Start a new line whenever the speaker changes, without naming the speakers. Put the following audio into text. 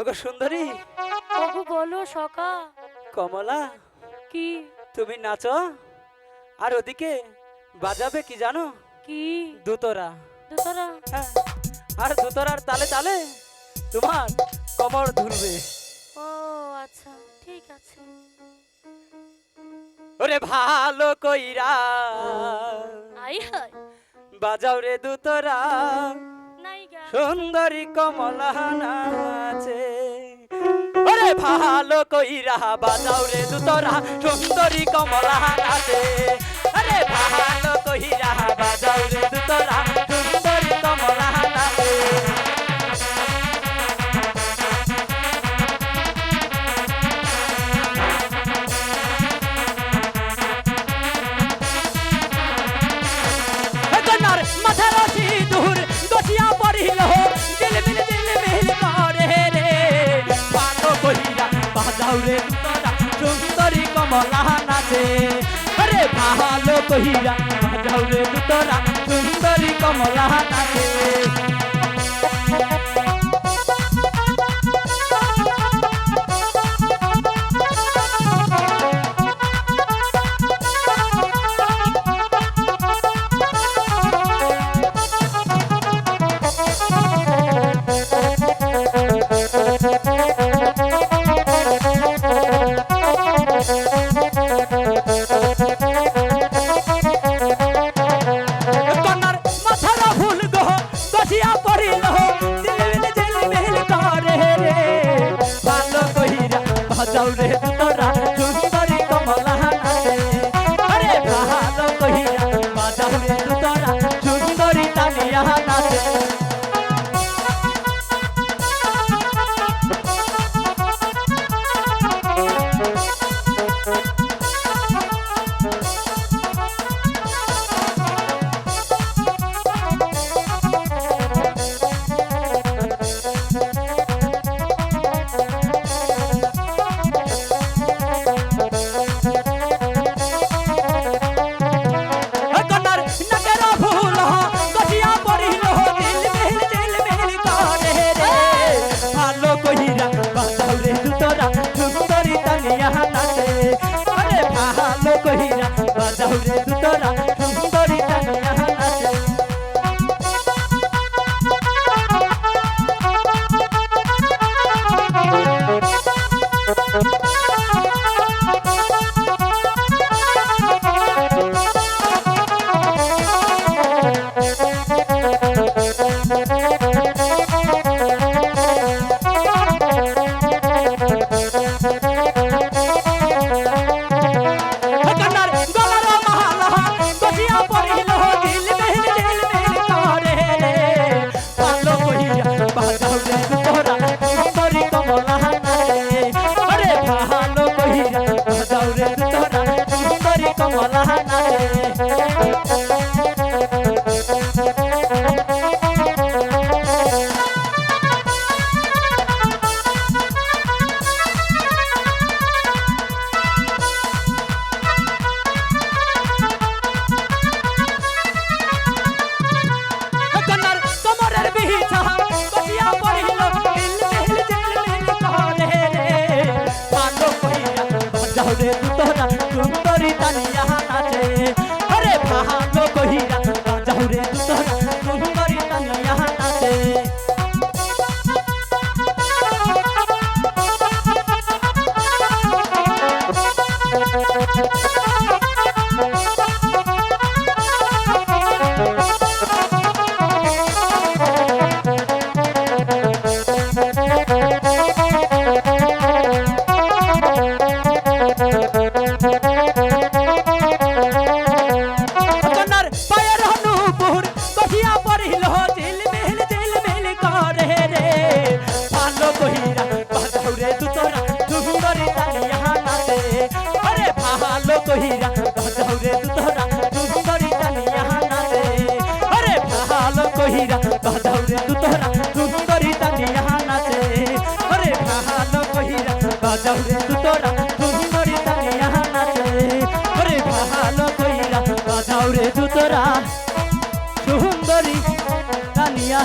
ওগো সুন্দরী।
ওগো বলো সকা
কমলা
কি?
তুমি নাচো। আর ওদিকে বাজাবে কি জানো?
কি?
দুতরা।
দুতরা?
হ্যাঁ, আর দুতরার তালে তালে তোমার কমর ধরবে
ও আচ্ছা ঠিক আছে।
ওরে ভালো কইরা।
আই হায়।
বাজাও রে দুতরা। সুন্দরী কমলা নাচে অরে ভালো কইরা বাজাও রে দুতরা সুন্দরী কমলা নাচে মলা নাচে আরে ভালো কহিরা যাও রে দুতরা সুন্দরী কমলা নাচে চলবে বলা না বাজাউরে তুতরা সুন্দরী দানিয়া নাচে ওরে ভাহাত কহিরা বাজাউরে তুতরা সুন্দরী দানিয়া নাচে ওরে ভাহাল কহিরা বাজাউরে তুতরা সুন্দরী দানিয়া